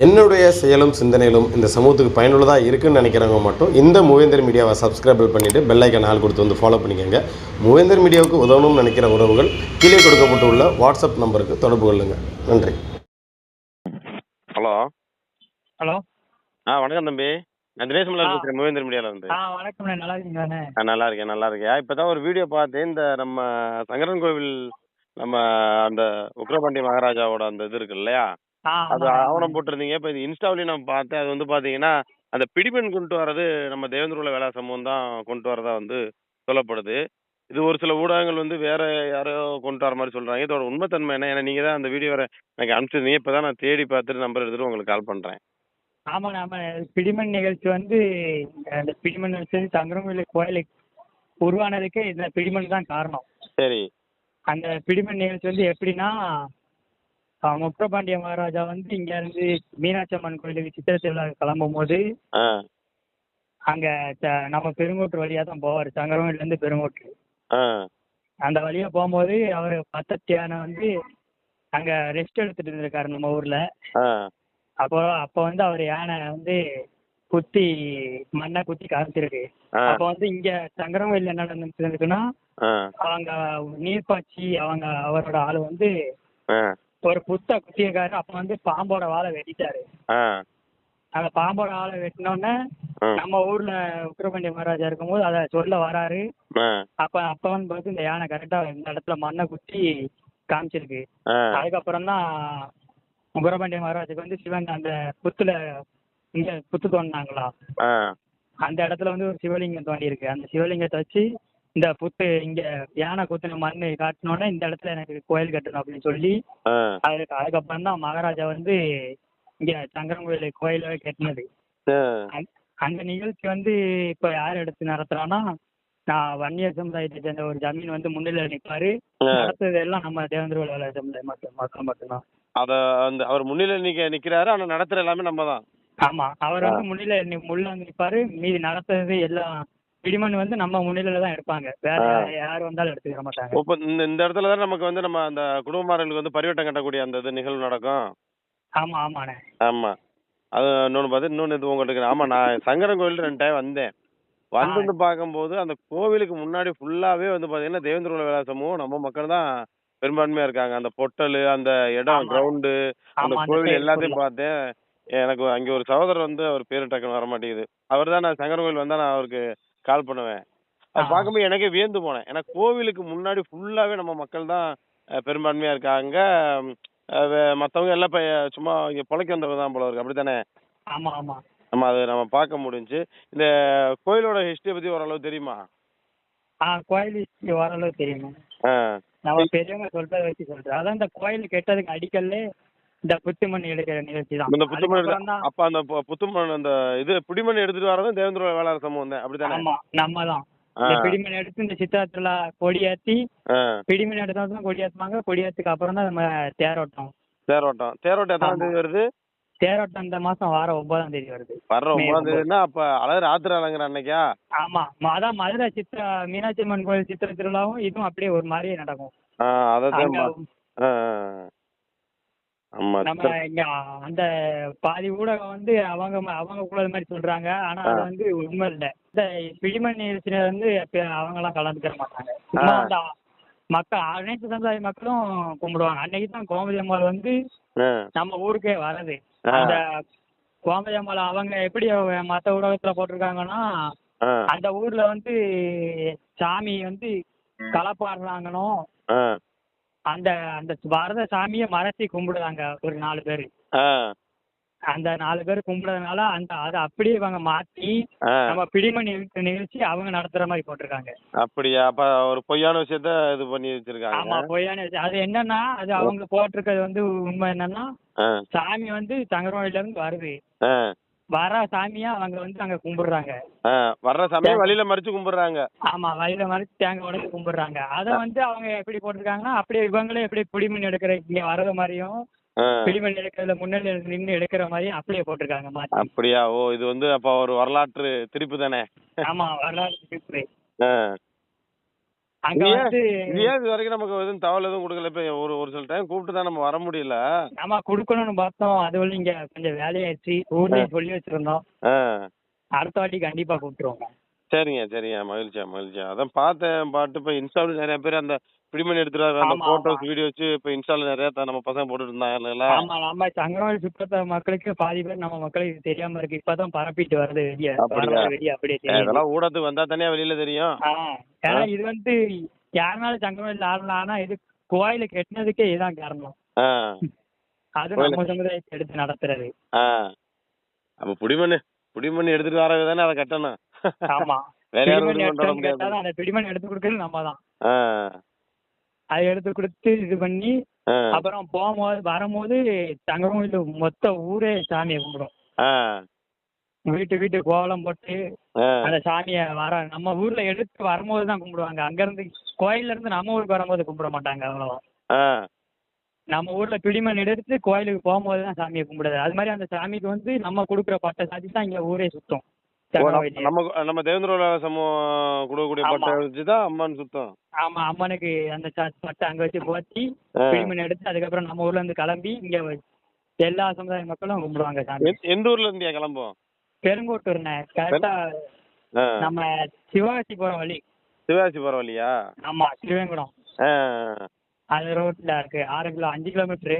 என்னுடைய செயலும் சிந்தனையிலும் இந்த சமூகத்துக்கு பயனுள்ளதாக இருக்குன்னு நினைக்கிறவங்க மட்டும் இந்த மூவேந்தர் மீடியாவை சப்ஸ்கிரைப் பண்ணிவிட்டு பெல் ஐக்கன் ஆள் கொடுத்து வந்து ஃபாலோ பண்ணிக்கோங்க. மூவேந்தர் மீடியாவுக்கு உதவணும்னு நினைக்கிற உறவுகள் கீழே கொடுக்கப்பட்டுள்ள வாட்ஸ்அப் நம்பருக்கு தொடர்பு கொள்ளுங்கள் நன்றி. ஹலோ. ஹலோ. ஆ வணக்கம் தம்பி. நான் தினேஷ் மலர் ஆ. பேசுகிறேன் மூவேந்தர் மீடியாவில் இருந்து. ஆ வணக்கம்ண்ணே நல்லா இருக்கீங்களாண்ணே ஆ நல்லா இருக்கேன் நல்லா இருக்கேன். இப்போ தான் ஒரு வீடியோ பார்த்தேன். இந்த நம்ம சங்கரன் கோவில் நம்ம அந்த உக்ரபாண்டி மகாராஜாவோட அந்த இது இருக்கு இல்லையா அது ஆவணம். போட்டிருந்தீங்க. இப்போ இது இன்ஸ்டாவிலையும் நான் பார்த்தேன். அது வந்து பார்த்தீங்கன்னா அந்த பிடிபெண் கொண்டு வர்றது நம்ம தேவேந்திரகுல வேளா சமூகம் தான் கொண்டு வரதா வந்து சொல்லப்படுது. இது ஒரு சில ஊடகங்கள் வந்து வேற யாரோ கொண்டு வர மாதிரி சொல்றாங்க. இதோட உண்மைத்தன்மை என்ன? ஏன்னா நீங்க தான் அந்த வீடியோ வர எனக்கு அனுப்பிச்சிருந்தீங்க. இப்போ தான் நான் தேடி பார்த்துட்டு நம்பர் எடுத்துட்டு உங்களுக்கு கால் பண்றேன். ஆமாண்ணே ஆமாண்ணே பிடிமண் நிகழ்ச்சி வந்து அந்த பிடிமண் நிகழ்ச்சி தங்கரங்கோயில் கோயிலுக்கு உருவானதுக்கே இந்த பிடிமண் தான் காரணம். சரி. அந்த பிடிமண் நிகழ்ச்சி வந்து எப்படின்னா ஆ, முக்கபாண்டிய மகாராஜா வந்து இங்க இருந்து மீனாட்சி அம்மன் கோயிலுக்கு சித்திரை திருவிழா கிளம்பும் போது அங்க நம்ம பெருங்கோட்டு வழியா தான் போவார். தங்கரங்கோயில இருந்து பெருங்கோட்டு. அந்த வழியா போகும்போது அவர் பத்தத்தியான வந்து அங்க ரெஸ்ட் எடுத்துட்டு இருந்திருக்காரு நம்ம ஊர்ல. அப்போ அப்போ வந்து அவர் யானை வந்து குத்தி மண்ணை குத்தி காமிச்சிருக்கு அப்போ வந்து இங்க சங்கரங்கோயில் என்ன நடந்துருக்குன்னா ஆ. அவங்க நீர்ப்பாய்ச்சி அவங்க அவரோட ஆளு வந்து ஒரு புத்த குத்தியிருக்காரு அப்போ வந்து பாம்போட வாழை வெட்டிட்டாரு. அந்த பாம்போட ஆளை வெட்டினோடனே நம்ம ஊர்ல உக்கிரபாண்டிய மகாராஜா இருக்கும்போது அதை சொல்ல வராரு. அப்ப அப்ப வந்து பார்த்து இந்த யானை கரெக்டா இந்த இடத்துல மண்ணை குத்தி காமிச்சிருக்கு. அதுக்கப்புறம் தான் உக்கிரபாண்டிய மகாராஜுக்கு வந்து சிவன் அந்த புத்துல இங்க புத்து தோண்டினாங்களா? அந்த இடத்துல வந்து ஒரு சிவலிங்கம் தோண்டி இருக்கு அந்த சிவலிங்கத்தை வச்சு இந்த புத்து இங்க யானை குத்துன மண்ணு காட்டினோடனே இந்த இடத்துல எனக்கு கோயில் கட்டணும் அப்படின்னு சொல்லி அதுக்கு அதுக்கப்புறம் தான் மகாராஜா வந்து இங்க சங்கரங்கோயில் கோயில கட்டினது. ஆ. அந்த- நிகழ்ச்சி வந்து இப்ப யார் எடுத்து நடத்துறான்னா நான் வன்னியர் சமுதாயத்தை சேர்ந்த ஒரு ஜமீன் வந்து முன்னிலை நிற்பாரு ஆ. நடத்துறது எல்லாம் நம்ம தேவேந்திர வேலை மட்டும் மக்கள் மட்டும்தான். அத அந்த அவர் முன்னிலை நிக்க நிக்கிறாரு ஆனா நடத்துற எல்லாமே நம்ம தான். ஆமா. அவர் வந்து முன்னிலை முள்ள நிற்பாரு மீதி நடத்துறது எல்லாம் பிடிமண் வந்து நம்ம முன்னிலையில தான் எடுப்பாங்க. வேற. யார் வந்தாலும் எடுத்துக்கிற மாட்டாங்க. இப்போ இந்த இந்த இடத்துல தான் நமக்கு வந்து நம்ம அந்த குடும்பமார்களுக்கு வந்து பரிவட்டம் கட்டக்கூடிய அந்த இது நிகழ்வு நடக்கும்? ஆமா ஆமாண்ணே. ஆமா. அது இன்னொன்று பார்த்து இன்னொன்று இது உங்களுக்கு ஆமா நான் சங்கரன் கோயில் ரெண்டு டைம் வந்தேன். வந்து வந்து பார்க்கும்போது அந்த கோவிலுக்கு முன்னாடி ஃபுல்லாவே வந்து பாத்தீங்கன்னா தேவேந்திர விலாசமும் நம்ம மக்கள் தான் பெரும்பான்மையா இருக்காங்க. அந்த பொட்டல் அந்த இடம். கிரவுண்டு அந்த கோவில் எல்லாத்தையும். பார்த்தேன். எனக்கு அங்க ஒரு சகோதரர் வந்து அவர் பேரு டக்குன்னு வர மாட்டேங்குது அவர் தான் நான் சங்கரன் கோயில் வந்தா நான் அவருக்கு கால் பண்ணுவேன். அது. பார்க்கும்போது எனக்கே வியந்து போனேன். ஏன்னா கோவிலுக்கு முன்னாடி ஃபுல்லாவே நம்ம மக்கள் தான் பெரும்பான்மையா இருக்காங்க. மத்தவங்க எல்லாம் இப்ப சும்மா இங்க பொழைக்க வந்தவங்க தான் போல இருக்கு. அப்படித்தானே? ஆமா ஆமா. நம்ம அதை நம்ம பார்க்க முடிஞ்சுச்சு இந்த கோயிலோட ஹிஸ்டரி பத்தி ஓரளவு தெரியுமா? ஆ கோயில் history ஓரளவு தெரியுங்க ஆ. நம்ம பெரியவங்க சொல்றத வச்சு சொல்றேன். அதான் இந்த கோயில் கெட்டதுக்கு அடிக்கல்ல இந்த புத்துமண் எடுக்கிற நிகழ்ச்சி தான் இந்த புத்துமண் அப்ப அந்த புத்துமண் அந்த இது புடிமண் எடுத்துட்டு வரதும் தேவேந்திர வேளாண் சமூகம் தான் அப்படித்தானே? ஆமா நம்ம தான் பிடிமண் எடுத்து இந்த சித்திரத்துல கொடியேத்தி பிடிமண் எடுத்தா தான் கொடியேத்துவாங்க கொடியேத்துக்கு அப்புறம் தான் நம்ம தேரோட்டம். தேரோட்டம். தேரோட்டம் எத்தனாம். தேதி வருது? தேரோட்டம் இந்த மாசம் வாரம் ஒன்பதாம் தேதி வருது. வர்ற மே ஒன்பதாம் ஒன்பது. தேதினா அப்ப அழகு ராத்திரி அலங்குற அன்னைக்கா? ஆமா. அதான் மதுரை சித்திர மீனாட்சி அம்மன் கோயில் சித்திர திருவிழாவும் இதுவும் அப்படியே ஒரு மாதிரியே நடக்கும். அதான் நம்ம இங்க அந்த பாதி ஊடகம் வந்து அவங்க அவங்க கூட மாதிரி சொல்றாங்க. ஆனா அது. வந்து உண்மை இல்ல. இந்த பிடிமண் நிகழ்ச்சியில வந்து அவங்க எல்லாம் கலந்துக்கிற மாட்டாங்க. மக்கள் அனைத்து சமுதாய மக்களும் கும்பிடுவாங்க. அன்னைக்கு தான் கோமதி அம்மாள் வந்து நம்ம ஊருக்கே வருது ஆ. அந்த கோமதி அம்மாள் அவங்க எப்படி மத்த ஊடகத்துல போட்டிருக்காங்கன்னா அந்த ஊர்ல வந்து சாமி வந்து களப்பாடுறாங்கனோ ஆ, அந்த அந்த வரத சாமியை மறைச்சி கும்பிடுறாங்க ஒரு நாலு பேர். அந்த நாலு பேர் கும்பிடுறதுனால அந்த அதை அப்படியே இவங்க மாத்தி. நம்ம பிடிமண் நிகழ்ச்சி அவங்க நடத்துற மாதிரி போட்டிருக்காங்க. அப்படியா? அப்ப ஒரு பொய்யான விஷயத்த இது பண்ணி வச்சிருக்காங்க. ஆமா பொய்யான விஷயம். அது என்னன்னா அது அவங்க போட்டிருக்கிறது வந்து உண்மை என்னன்னா சாமி வந்து தங்கரோயில இருந்து வருது. வர சாமியா அவங்க வந்து அங்க கும்பிடுறாங்க. வர்ற சமயம் வழியில மறிச்சு கும்பிடுறாங்க. ஆமா வயல மறைச்சு தேங்காய் உடைச்சு கும்பிடுறாங்க. அதை வந்து அவங்க எப்படி போட்டிருக்காங்கன்னா அப்படியே இவங்களே எப்படி பிடிமண் எடுக்கிற இங்க வர்றது மாதிரியும். பிடிமண் எடுக்கிறதுல முன்னாடி நின்று எடுக்கிற மாதிரியும் அப்படியே போட்டிருக்காங்க அப்படியா? ஓ இது வந்து அப்ப ஒரு வரலாற்று திருப்பு தானே? ஆமா வரலாறு திருப்பு. அங்க வந்து இது ஏன் இது வரைக்கும் நமக்கு எதுவும் தகவல் எதுவும் கொடுக்கல? இப்ப ஒரு ஒரு சில டைம் கூப்பிட்டு தான் நம்ம வர முடியல. நம்ம கொடுக்கணும்னு பார்த்தோம். அது வழி இங்க கொஞ்சம் வேலையாச்சு. ஊர்லயும் சொல்லி வச்சிருந்தோம். அடுத்த வாட்டி கண்டிப்பா கூப்பிட்டுருவோங்க. சரிங்க சரிங்க. மகிழ்ச்சியா மகிழ்ச்சியா. அதான் பார்த்தேன் பாட்டு. இப்போ இன்ஸ்டாவில் நிறைய பேர் அந்த பிடிமணி எடுத்துட்டு வர அந்த ஆமா, போட்டோஸ் ஆமா. வீடியோஸ் இப்போ இன்ஸ்டால நிறைய த- நம்ம பசங்க போட்டுட்டு இருந்தாங்கல்ல ஆமா நம்ம சங்கரவாடி சுற்றத்த மக்களுக்கு பாதி பேர் நம்ம மக்களுக்கு தெரியாம இருக்கு. இப்பதான் பரப்பிட்டு வருது வெளியே அப்படியா? வெளியே அப்படியே தெரியுது. இதெல்லாம் ஊடகத்துக்கு வந்தா தனியா வெளியில தெரியும். ஆ, ஏன்னா இது வந்து யாருனாலும் சங்கரவாடியில் ஆடலாம் ஆனா இது கோயில கெட்டினதுக்கே இதுதான் காரணம். ஆ. அது நம்ம சமுதாயத்தை எடுத்து நடத்துறது. ஆ. அப்ப புடிமண் புடிமண் எடுத்துட்டு வரவே தானே அதை கட்டணும். ஆமா. வேற யாரும் பிடிமண் ஒண்ணும் கொண்டு வர எடுத்தோம்னு முடியாது. கேட்டாதான் அந்த பிடிமண் எடுத்து கொடுக்கறது நம்ம தான். ஆ. அதை எடுத்து கொடுத்து இது பண்ணி அப்புறம் போகும்போது வரும்போது சங்கரமூரில் மொத்த ஊரே சாமியை கும்பிடும். வீட்டு வீட்டு கோலம் போட்டு அந்த சாமியை வர நம்ம ஊர்ல எடுத்து வரும்போது தான் கும்பிடுவாங்க. அங்க இருந்து கோயில்ல இருந்து நம்ம ஊருக்கு வரும்போது கும்பிட மாட்டாங்க அவ்வளவா. நம்ம ஊர்ல பிடிமண் எடுத்து கோயிலுக்கு போகும்போது தான் சாமியை கும்பிடுது. அது மாதிரி அந்த சாமிக்கு வந்து நம்ம கொடுக்குற பட்டை சாத்தி தான் இங்க ஊரே சுத்தம். நம்ம-. நம்ம நம்ம தேவேந்திர சமூகம் கொடுக்கக்கூடிய ஆமா. பட்டை வச்சு தான் அம்மன் சுத்தம் ஆமா அம்மனுக்கு அந்த பட்டை அங்க வச்சு ஆ. பிடிமண் எடுத்து அதுக்கப்புறம் நம்ம ஊர்ல இருந்து கிளம்பி இங்க எல்லா சமுதாய மக்களும் கும்பிடுவாங்க சாமி. எந்த- ஊர்ல இருந்தியா கிளம்பும் பெருங்கோட்டூர்ண்ணே. கரெக்டா. நம்ம சிவாசி போற வழி. சிவாசி பரவாயில்லையா ஆமா ஸ்ரீவேங்குடம் ஆ. அது ரோட்ல இருக்கு. ஆறு கிலோ அஞ்சு கிலோமீட்டரு.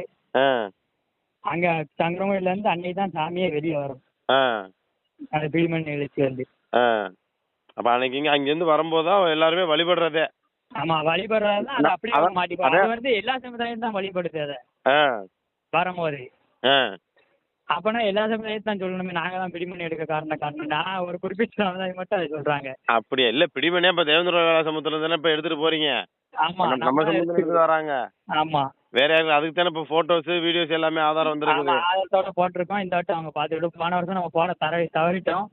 அங்க சங்கரமூரில இருந்து அன்னைக்கு தான் சாமியே வெளியே வரும். அந்த பிடிமண் எழுச்சி வந்து. அப்ப அன்னைக்கு இங்க அங்கிருந்து வரும்போது தான் எல்லாருமே வழிபடுறதே. ஆமா வழிபடுறது அது அப்படியே அதான். அது வந்து எல்லா சமுதாயம் தான் வழிபடுது அதை. வரும்போது. அப்பனா எல்லா சமுதாயத்தையும் தான் சொல்லணுமே. நாங்க தான் பிடிமணி எடுக்க காரணம் காரணம். நான் ஒரு குறிப்பிட்ட சமுதாயம் மட்டும் அதை சொல்றாங்க. அப்படியா? இல்ல பிடிமணியா இப்ப தேவேந்திர சமுத்திரம் தானே இப்ப எடுத்துட்டு போறீங்க? ஆமா நம்ம- எடுத்துட்டு வராங்க. ஆமா. வேற யாரும் அதுக்கு தானே இப்ப போட்டோஸ் வீடியோஸ் எல்லாமே ஆதாரம் வந்திருக்குது. ஆதரத்தோட போட்டிருக்கோம். இந்த வாட்டம் அவங்க பார்த்துட்டு போன வருஷம் நம்ம போன தர தவறிட்டோம்.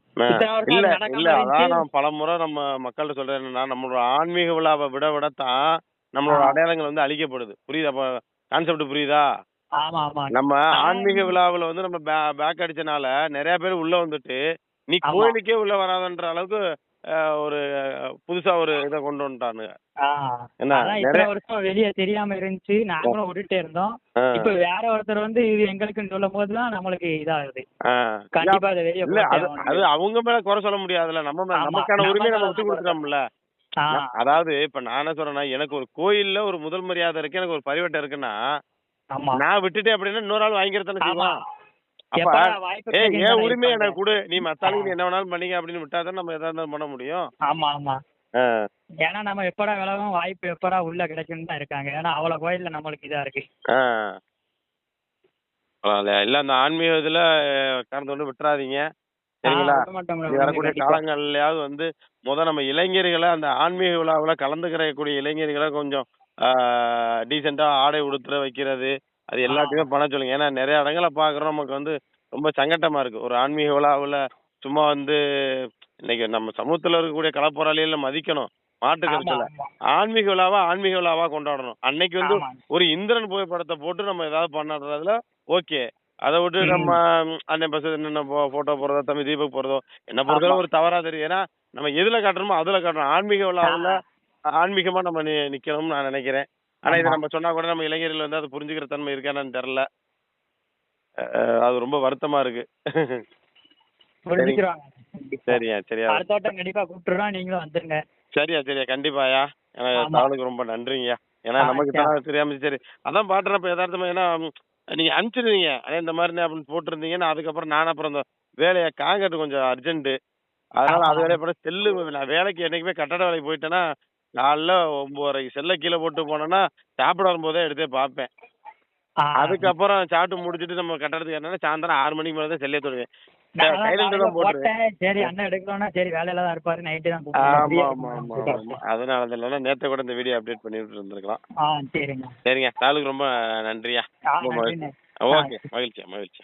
இல்ல இல்ல அதான். நான் பலமுறை நம்ம மக்கள்கிட்ட சொல்றேன் என்னன்னா நம்மளோட ஆன்மீக விழாவை விட விடத்தான் நம்மளோட. அடையாளங்கள் வந்து அழிக்கப்படுது. புரியுதா? அப்ப கான்செப்ட் புரியுதா? நம்ம ஆனா- ஆன்மீக விழாவுல வந்து நம்ம பேக் அடிச்சனால நிறைய பேர் உள்ள வந்துட்டு நீ. கோயிலுக்கே உள்ள வராதன்ற அளவுக்கு ஒரு புதுசா ஒரு இதை கொண்டு வந்துட்டானுங்க. என்ன இத்தனை வருஷம் வெளியே தெரியாம இருந்துச்சு. நாங்களும் விட்டுட்டே இருந்தோம். இப்ப வேற ஒருத்தர் வந்து இது எங்களுக்குன்னு சொல்லும் போதுதான் நம்மளுக்கு இதாகுது. கண்டிப்பா அதை வெளியே அவங்க மேல குறை சொல்ல முடியாதுல்ல. நம்ம நமக்கான உரிமையை நம்ம விட்டு கொடுத்துட்டோம்ல அதாவது இப்ப நான் சொல்றேன்னா எனக்கு ஒரு கோயில்ல ஒரு முதல் மரியாதை இருக்கு எனக்கு ஒரு பரிவட்டம் இருக்குன்னா நான் விட்டுட்டேன் அப்படின்னா இன்னொரு ஆள் வாங்கிக்கிறதானே செய்வான். ஏன் உரிமை. எனக்கு கொடு. நீ மத்தாளுக்கு என்ன வேணாலும் பண்ணிக்க அப்படின்னு விட்டா தான் நம்ம எதா இருந்தாலும் பண்ண முடியும்? ஆமா ஆமா. ஏன்னா நம்ம எப்படா விலகும் வாய்ப்பு எப்படா உள்ள கிடைக்குன்னு தான் இருக்காங்க. ஏன்னா அவ்வளவு கோயில்ல நம்மளுக்கு இதா இருக்கு. இல்ல அந்த ஆன்மீக இதுல கலந்து கொண்டு விட்டுறாதீங்க. சரிங்களா? வரக்கூடிய. காலங்கள்லயாவது வந்து முத நம்ம இளைஞர்களை அந்த ஆன்மீக விழாவுல கலந்துக்கிறக்கூடிய இளைஞர்களை கொஞ்சம் டீசெண்டா ஆடை உடுத்துற வைக்கிறது அது எல்லாத்தையுமே பண்ண சொல்லுங்க. ஏன்னா நிறைய இடங்களை பாக்குறோம் நமக்கு வந்து ரொம்ப சங்கட்டமா இருக்கு. ஒரு ஆன்மீக விழாவுல சும்மா வந்து இன்னைக்கு நம்ம சமூகத்துல இருக்கக்கூடிய கலப்பொறாளிகளை மதிக்கணும். மாட்டு கருத்துல. ஆன்மீக விழாவா ஆன்மீக விழாவா கொண்டாடணும். அன்னைக்கு வந்து. ஒரு இந்திரன் புகைப்படத்தை போட்டு நம்ம ஏதாவது பண்ணதுல ஓகே. அதை விட்டு. நம்ம அண்ணன் பஸ் என்ன போட்டோ போடுறதோ தம்பி தீபக் போடுறதோ என்ன பொறுத்தவரை ஒரு தவறா தெரியும். ஏன்னா நம்ம எதுல காட்டுறோமோ அதுல காட்டணும். ஆன்மீக விழாவுல ஆன்மீகமா நம்ம நிக்கணும்னு நான் நினைக்கிறேன். ஆனா இதை. நம்ம சொன்னா கூட நம்ம இளைஞர்கள் வந்து அதை புரிஞ்சுக்கிற தன்மை இருக்கான்னு தெரியல. அது ரொம்ப வருத்தமா இருக்கு. புரிஞ்சுக்கிறாங்க. சரியா சரியா. அடுத்த வட்டம் கண்டிப்பா கூப்பிட்டுறோம். நீங்களும் வந்துருங்க. சரியா சரியா. கண்டிப்பாயா எனக்கு ரொம்ப நன்றிங்கய்யா. ஏன்னா நமக்கு. தான் தெரியாம சரி அதான் பாட்டுறேன் இப்ப யதார்த்தமா ஏன்னா நீங்க அனுப்பிச்சிருந்தீங்க. அதே இந்த மாதிரி அப்படின்னு போட்டிருந்தீங்கன்னா அதுக்கப்புறம் நான் அப்புறம் இந்த வேலையை காங்கட்டு கொஞ்சம் அர்ஜென்ட் அதனால அது. வேலையை போட செல்லு நான் வேலைக்கு என்னைக்குமே கட்டட வேலைக்கு போயிட்டேன்னா காலைல ஒன்பதரைக்கு செல்லை கீழே போட்டு போனேன்னா சாப்பிட வரும்போதே எடுத்தே பார்ப்பேன். அதுக்கப்புறம் சாப்பிட்டு முடிச்சிட்டு நம்ம கட்டடத்துக்கு என்னன்னா சாயந்தரம் ஆறு மணிக்கு மேலே தான் செல்லே தொடுவேன். சரி அண்ணன் எடுக்கலாம்னா சரி வேலையில தான் இருப்பாரு நைட்டு தான் ஆமா ஆமா ஆமா ஆமா. அதனால நேற்று கூட இந்த வீடியோ அப்டேட் பண்ணிட்டு இருந்திருக்கலாம் ஆ சரிங்க. சரிங்க ரொம்ப நன்றியா. ரொம்ப மகிழ்ச்சி. ஓகே மகிழ்ச்சியா மகிழ்ச்சி